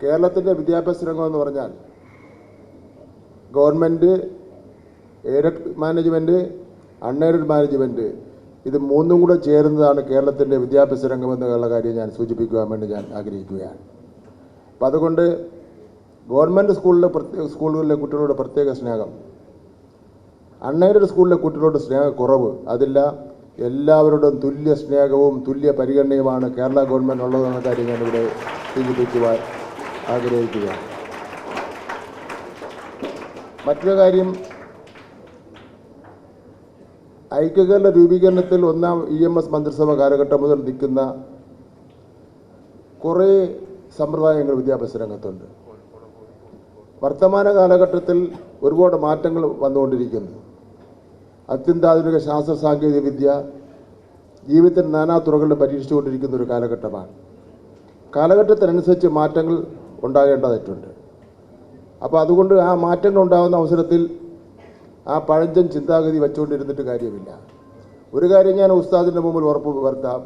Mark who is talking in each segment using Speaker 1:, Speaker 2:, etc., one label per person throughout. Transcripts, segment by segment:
Speaker 1: കേരളത്തിന്റെ വിദ്യാഭ്യാസ രംഗം എന്ന് പറഞ്ഞാൽ government aided management unaided management ഇത് മൂന്നും കൂടെ ചേരുന്നതാണ് കേരളത്തിന്റെ വിദ്യാഭ്യാസ രംഗം എന്നുള്ള കാര്യം ഞാൻ സൂചിപ്പിക്കുവാൻ വേണ്ടി ഞാൻ ആഗ്രഹിക്കുകയാണ്. അപ്പം അതുകൊണ്ട് ഗവൺമെന്റ് സ്കൂളിലെ പ്രത്യേക സ്കൂളുകളിലെ കുട്ടികളോട് പ്രത്യേക സ്നേഹം അൺഎയ്ഡഡ് സ്കൂളിലെ കുട്ടികളോട് സ്നേഹക്കുറവ് അതില്ല. എല്ലാവരോടും തുല്യ സ്നേഹവും തുല്യ പരിഗണനയുമാണ് കേരള ഗവൺമെന്റ് ഉള്ളതെന്ന കാര്യം ഞാനിവിടെ സൂചിപ്പിക്കുവാൻ ആഗ്രഹിക്കുകയാണ് മറ്റൊരു കാര്യം ഐക്യകേരള രൂപീകരണത്തിൽ ഒന്നാം ഇ എം എസ് മന്ത്രിസഭ കാലഘട്ടം മുതൽ നിൽക്കുന്ന കുറേ സമ്പ്രദായങ്ങൾ വിദ്യാഭ്യാസ രംഗത്തുണ്ട്. വർത്തമാന കാലഘട്ടത്തിൽ ഒരുപാട് മാറ്റങ്ങൾ വന്നുകൊണ്ടിരിക്കുന്നു. അത്യന്താധുനിക ശാസ്ത്ര സാങ്കേതിക വിദ്യ ജീവിതത്തിന്റെ നാനാ തുറകളിലും പരീക്ഷിച്ചുകൊണ്ടിരിക്കുന്ന ഒരു കാലഘട്ടമാണ്. കാലഘട്ടത്തിനനുസരിച്ച് മാറ്റങ്ങൾ ഉണ്ടാകേണ്ടതായിട്ടുണ്ട് അപ്പോൾ അതുകൊണ്ട് ആ മാറ്റങ്ങൾ ഉണ്ടാകുന്ന അവസരത്തിൽ ആ പഴഞ്ചൻ ചിന്താഗതി വെച്ചുകൊണ്ടിരുന്നിട്ട് കാര്യമില്ല. ഒരു കാര്യം ഞാൻ ഉസ്താദിന്റെ മുമ്പിൽ ഉറപ്പ് വരുത്താം.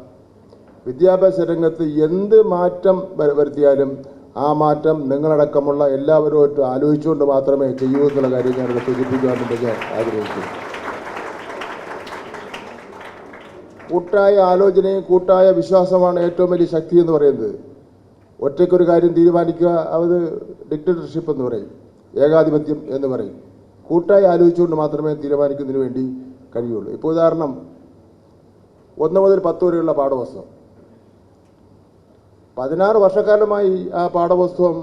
Speaker 1: വിദ്യാഭ്യാസ രംഗത്ത് എന്ത് മാറ്റം വരുത്തിയാലും ആ മാറ്റം നിങ്ങളടക്കമുള്ള എല്ലാവരുമായിട്ട് ആലോചിച്ചുകൊണ്ട് മാത്രമേ ചെയ്യൂ എന്നുള്ള കാര്യം ഞാനിവിടെ സൂചിപ്പിക്കാൻ വേണ്ടി ഞാൻ ആഗ്രഹിക്കുന്നു. കൂട്ടായ ആലോചനയും കൂട്ടായ വിശ്വാസമാണ് ഏറ്റവും വലിയ ശക്തി എന്ന് പറയുന്നത്. ഒറ്റയ്ക്കൊരു കാര്യം തീരുമാനിക്കുക അത് ഡിക്റ്റേറ്റർഷിപ്പ് എന്ന് പറയും. ഏകാധിപത്യം എന്ന് പറയും. കൂട്ടായി ആലോചിച്ചുകൊണ്ട് മാത്രമേ തീരുമാനിക്കുന്നതിന് വേണ്ടി കഴിയുള്ളൂ. ഇപ്പോൾ ഉദാഹരണം ഒന്ന് മുതൽ പത്ത് വരെയുള്ള പാഠപുസ്തകം. പതിനാറ് വർഷക്കാലമായി ആ പാഠപുസ്തകം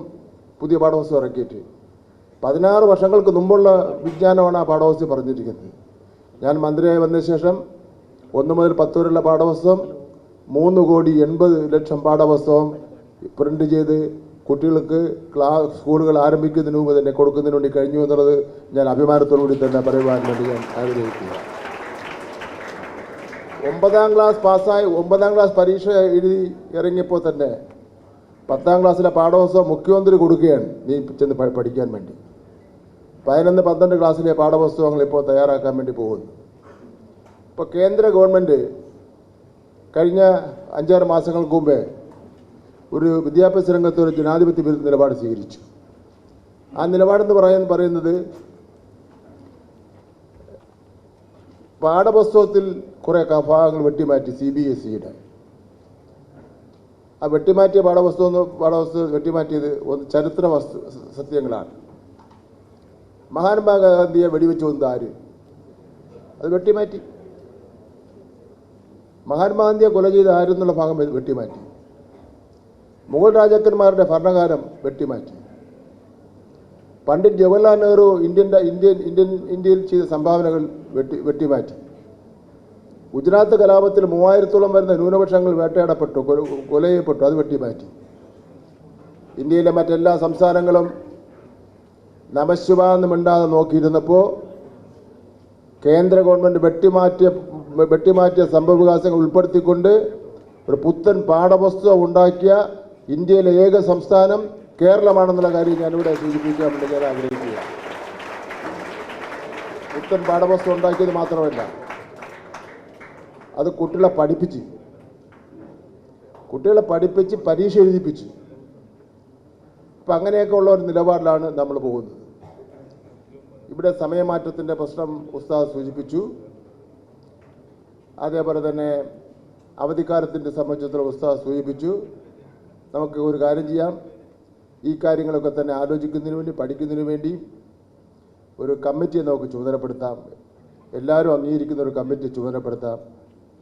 Speaker 1: പുതിയ പാഠപുസ്തകം ഇറക്കിയിട്ട്. പതിനാറ് വർഷങ്ങൾക്ക് മുമ്പുള്ള വിജ്ഞാനമാണ് ആ പാഠപുസ്തകം പറഞ്ഞിരിക്കുന്നത്. ഞാൻ മന്ത്രിയായി വന്ന ശേഷം ഒന്ന് മുതൽ പത്ത് വരെയുള്ള പാഠപുസ്തകം മൂന്ന് കോടി എൺപത് ലക്ഷം പാഠപുസ്തകം പ്രിന്റ് ചെയ്ത് കുട്ടികൾക്ക് ക്ലാസ് സ്കൂളുകൾ ആരംഭിക്കുന്നതിന് മുമ്പ് തന്നെ കൊടുക്കുന്നതിന് വേണ്ടി കഴിഞ്ഞു എന്നുള്ളത് ഞാൻ അഭിമാനത്തോടു കൂടി തന്നെ പറയുവാൻ വേണ്ടി ഞാൻ ആഗ്രഹിക്കുക ഒമ്പതാം ക്ലാസ് പാസ്സായി ഒമ്പതാം ക്ലാസ് പരീക്ഷ എഴുതി ഇറങ്ങിയപ്പോൾ തന്നെ പത്താം ക്ലാസ്സിലെ പാഠപുസ്തകം മുഖ്യമന്ത്രി കൊടുക്കുകയാണ് നീ ചെന്ന് പഠിക്കാൻ വേണ്ടി. പതിനൊന്ന് പന്ത്രണ്ട് ക്ലാസ്സിലെ പാഠപുസ്തകങ്ങൾ ഇപ്പോൾ തയ്യാറാക്കാൻ വേണ്ടി പോകുന്നു. ഇപ്പോൾ കേന്ദ്ര ഗവൺമെന്റ് കഴിഞ്ഞ അഞ്ചാറ് മാസങ്ങൾക്ക് മുമ്പേ ഒരു വിദ്യാഭ്യാസ രംഗത്ത് ഒരു ജനാധിപത്യ വിരുദ്ധ നിലപാട് സ്വീകരിച്ചു. ആ നിലപാടെന്ന് പറയുന്ന പറയുന്നത് പാഠപുസ്തകത്തിൽ കുറേ ഭാഗങ്ങൾ വെട്ടിമാറ്റി സി ബി എസ് സിയുടെ ആ വെട്ടിമാറ്റിയ പാഠപുസ്തകം പാഠപുസ്തകം വെട്ടിമാറ്റിയത് ഒന്ന് ചരിത്ര വസ്തു സത്യങ്ങളാണ്. മഹാത്മാ ഗാന്ധിയെ വെടിവെച്ച് വന്നത് ആര്? അത് വെട്ടിമാറ്റി. മഹാത്മാഗാന്ധിയെ കൊല ചെയ്ത് ആരെന്നുള്ള ഭാഗം വെട്ടിമാറ്റി. മുഗൾ രാജാക്കന്മാരുടെ ഭരണകാലം വെട്ടിമാറ്റി. Pandit Jawaharlal Nehru Indian Indian Indian ഇന്ത്യയിൽ ചെയ്ത സംഭാവനകൾ വെട്ടി വെട്ടിമാറ്റി. ഗുജറാത്ത് കലാപത്തിൽ മൂവായിരത്തോളം വരുന്ന ന്യൂനപക്ഷങ്ങൾ വേട്ടയാടപ്പെട്ടു കൊല കൊല ചെയ്യപ്പെട്ടു അത് വെട്ടിമാറ്റി. ഇന്ത്യയിലെ മറ്റെല്ലാ സംസ്ഥാനങ്ങളും നമശിവാന്ന് മിണ്ടാതെ നോക്കിയിരുന്നപ്പോൾ കേന്ദ്ര ഗവൺമെന്റ് വെട്ടിമാറ്റിയ വെട്ടിമാറ്റിയ സംഭവവികാസങ്ങൾ ഉൾപ്പെടുത്തിക്കൊണ്ട് ഒരു പുത്തൻ പാഠപുസ്തകം ഉണ്ടാക്കിയ ഇന്ത്യയിലെ ഏക സംസ്ഥാനം കേരളമാണെന്നുള്ള കാര്യം ഞാനിവിടെ സൂചിപ്പിക്കാൻ വേണ്ടി ഞാൻ ആഗ്രഹിക്കുക പുത്തൻ പാഠപുസ്തകം ഉണ്ടാക്കിയത് മാത്രമല്ല അത് കുട്ടികളെ പഠിപ്പിച്ച് കുട്ടികളെ പഠിപ്പിച്ച് പരീക്ഷ എഴുതിപ്പിച്ച്. ഇപ്പം അങ്ങനെയൊക്കെ ഉള്ള ഒരു നിലപാടിലാണ് നമ്മൾ പോകുന്നത്. ഇവിടെ സമയമാറ്റത്തിന്റെ പ്രശ്നം ഉസ്താദ് സൂചിപ്പിച്ചു. അതേപോലെ തന്നെ അവധിക്കാലത്തിന്റെ സംബന്ധിച്ചിടത്തോളം ഉസ്താദ് സൂചിപ്പിച്ചു. നമുക്ക് ഒരു കാര്യം ചെയ്യാം. ഈ കാര്യങ്ങളൊക്കെ തന്നെ ആലോചിക്കുന്നതിന് വേണ്ടി പഠിക്കുന്നതിന് വേണ്ടി ഒരു കമ്മിറ്റിയെ നമുക്ക് ചുമതലപ്പെടുത്താം. എല്ലാവരും അംഗീകരിക്കുന്ന ഒരു കമ്മിറ്റി ചുമതലപ്പെടുത്താം.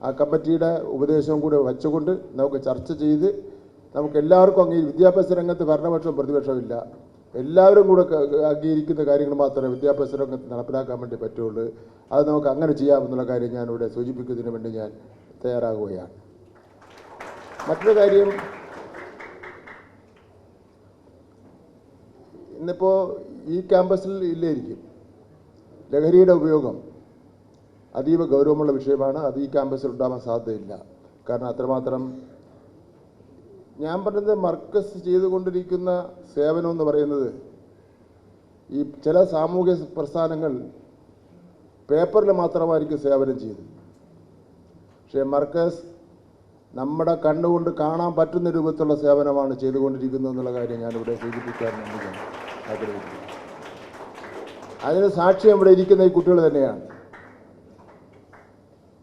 Speaker 1: ആ കമ്മിറ്റിയുടെ ഉപദേശവും കൂടെ വച്ചുകൊണ്ട് നമുക്ക് ചർച്ച ചെയ്ത് നമുക്ക് എല്ലാവർക്കും അംഗീ വിദ്യാഭ്യാസ രംഗത്ത് ഭരണപക്ഷവും പ്രതിപക്ഷമില്ല എല്ലാവരും കൂടെ അംഗീകരിക്കുന്ന കാര്യങ്ങൾ മാത്രമേ വിദ്യാഭ്യാസ രംഗത്ത് നടപ്പിലാക്കാൻ വേണ്ടി പറ്റുള്ളൂ. അത് നമുക്ക് അങ്ങനെ ചെയ്യാമെന്നുള്ള കാര്യം ഞാനിവിടെ സൂചിപ്പിക്കുന്നതിന് വേണ്ടി ഞാൻ തയ്യാറാകുകയാണ്. മറ്റൊരു കാര്യം ഇന്നിപ്പോൾ ഈ ക്യാമ്പസിൽ ഇല്ലായിരിക്കും. ലഹരിയുടെ ഉപയോഗം അതീവ ഗൗരവമുള്ള വിഷയമാണ്. അത് ഈ ക്യാമ്പസിൽ ഉണ്ടാവാൻ സാധ്യതയില്ല. കാരണം അത്രമാത്രം ഞാൻ പറഞ്ഞത് മർക്കസ് ചെയ്തുകൊണ്ടിരിക്കുന്ന സേവനം എന്ന് പറയുന്നത് ഈ ചില സാമൂഹ്യ പ്രസ്ഥാനങ്ങൾ പേപ്പറിൽ മാത്രമായിരിക്കും സേവനം ചെയ്തത്. പക്ഷേ മർക്കസ് നമ്മുടെ കണ്ണുകൊണ്ട് കാണാൻ പറ്റുന്ന രൂപത്തിലുള്ള സേവനമാണ് ചെയ്തുകൊണ്ടിരിക്കുന്നത് എന്നുള്ള കാര്യം ഞാനിവിടെ സൂചിപ്പിക്കാൻ വേണ്ടി ആഗ്രഹിക്കുന്നു. അതിന് സാക്ഷ്യം ഇവിടെ ഇരിക്കുന്ന ഈ കുട്ടികൾ തന്നെയാണ്.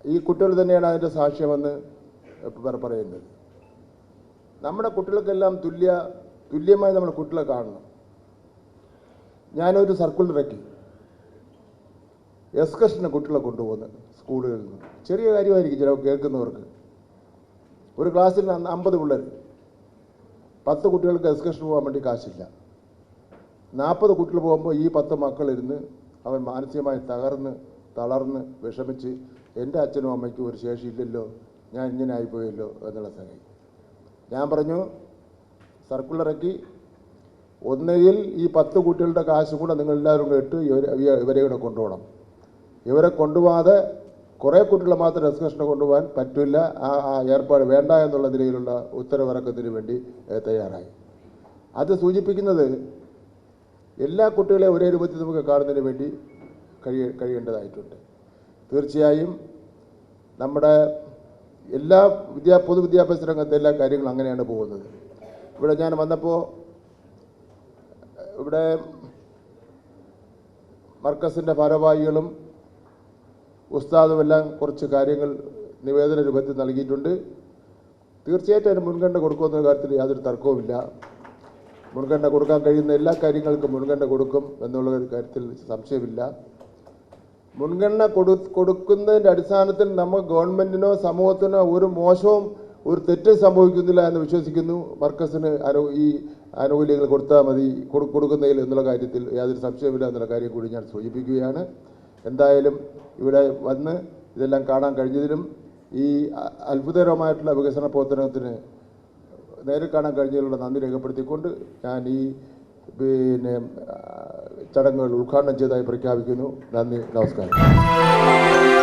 Speaker 1: ഈ കുട്ടികൾ തന്നെയാണ് അതിന്റെ സാക്ഷ്യമെന്ന് പറ- പറയുന്നത്. നമ്മുടെ കുട്ടികൾക്കെല്ലാം തുല്യ തുല്യമായി നമ്മൾ കുട്ടികളെ കാണണം. ഞാനൊരു സർക്കിൾ ഇറക്കി. എക്സ്കർഷന് കുട്ടികളെ കൊണ്ടുപോകുന്നത് സ്കൂളുകളിൽ നിന്ന്. ചെറിയ കാര്യമായിരിക്കും ചില കേൾക്കുന്നവർക്ക്. ഒരു ക്ലാസ്സിൽ അമ്പത് പിള്ളേർ പത്ത് കുട്ടികൾക്ക് എക്സ്കർഷൻ പോകാൻ വേണ്ടി കാശില്ല. നാൽപ്പത് കുട്ടികൾ പോകുമ്പോൾ ഈ പത്ത് മക്കളിരുന്ന് അവൻ മാനസികമായി തകർന്ന് തളർന്ന് വിഷമിച്ച് എന്റെ അച്ഛനും അമ്മയ്ക്കും ഒരു ശേഷിയില്ലല്ലോ ഞാൻ ഇങ്ങനെ ആയിപ്പോയല്ലോ എന്നുള്ള സംഗതി. ഞാൻ പറഞ്ഞു സർക്കുലറക്കി ഒന്നുകിൽ ഈ പത്ത് കുട്ടികളുടെ കാശ് കൂടെ നിങ്ങൾ എല്ലാവരും കൂടെ ഇട്ട് ഇവരെ ഇവരെ കൂടെ കൊണ്ടുപോകണം. ഇവരെ കൊണ്ടുപോകാതെ കുറേ കുട്ടികളെ മാത്രം എക്സ്കർഷന് കൊണ്ടുപോകാൻ പറ്റില്ല. ആ ആ ഏർപ്പാട് വേണ്ട എന്നുള്ള നിലയിലുള്ള ഉത്തരവിറക്കത്തിന് വേണ്ടി തയ്യാറായി. അത് സൂചിപ്പിക്കുന്നത് എല്ലാ കുട്ടികളെയും ഒരേ രൂപത്തിൽ നമുക്ക് കാണുന്നതിന് വേണ്ടി കഴിയ കഴിയേണ്ടതായിട്ടുണ്ട്. തീർച്ചയായും നമ്മുടെ എല്ലാ വിദ്യാ പൊതുവിദ്യാഭ്യാസ രംഗത്തെ എല്ലാ കാര്യങ്ങളും അങ്ങനെയാണ് പോകുന്നത്. ഇവിടെ ഞാൻ വന്നപ്പോൾ ഇവിടെ മർക്കസിന്റെ ഭാരവാഹികളും ഉസ്താദും എല്ലാം കുറച്ച് കാര്യങ്ങൾ നിവേദന രൂപത്തിൽ നൽകിയിട്ടുണ്ട്. തീർച്ചയായിട്ടും അതിന് മുൻഗണന കൊടുക്കുമെന്ന കാര്യത്തിൽ യാതൊരു തർക്കവുമില്ല. മുൻഗണന കൊടുക്കാൻ കഴിയുന്ന എല്ലാ കാര്യങ്ങൾക്കും മുൻഗണന കൊടുക്കും എന്നുള്ള ഒരു കാര്യത്തിൽ സംശയമില്ല. മുൻഗണന കൊടു കൊടുക്കുന്നതിന്റെ അടിസ്ഥാനത്തിൽ നമ്മൾ ഗവൺമെന്റിനോ സമൂഹത്തിനോ ഒരു മോശവും ഒരു തെറ്റും സംഭവിക്കുന്നില്ല എന്ന് വിശ്വസിക്കുന്നു. മർക്കസിന് അനു ഈ ആനുകൂല്യങ്ങൾ കൊടുത്താൽ മതി കൊടു- കൊടുക്കുന്നതിൽ എന്നുള്ള കാര്യത്തിൽ യാതൊരു സംശയമില്ല എന്നുള്ള കാര്യം കൂടി ഞാൻ സൂചിപ്പിക്കുകയാണ്. എന്തായാലും ഇവിടെ വന്ന് ഇതെല്ലാം കാണാൻ കഴിഞ്ഞതിലും ഈ അത്ഭുതകരമായിട്ടുള്ള വികസന പ്രവർത്തനത്തിന് നേരിൽ കാണാൻ കഴിഞ്ഞതിലുള്ള നന്ദി രേഖപ്പെടുത്തിക്കൊണ്ട് ഞാൻ ഈ പിന്നെ ചടങ്ങുകൾ ഉദ്ഘാടനം ചെയ്തതായി പ്രഖ്യാപിക്കുന്നു. നന്ദി നമസ്കാരം.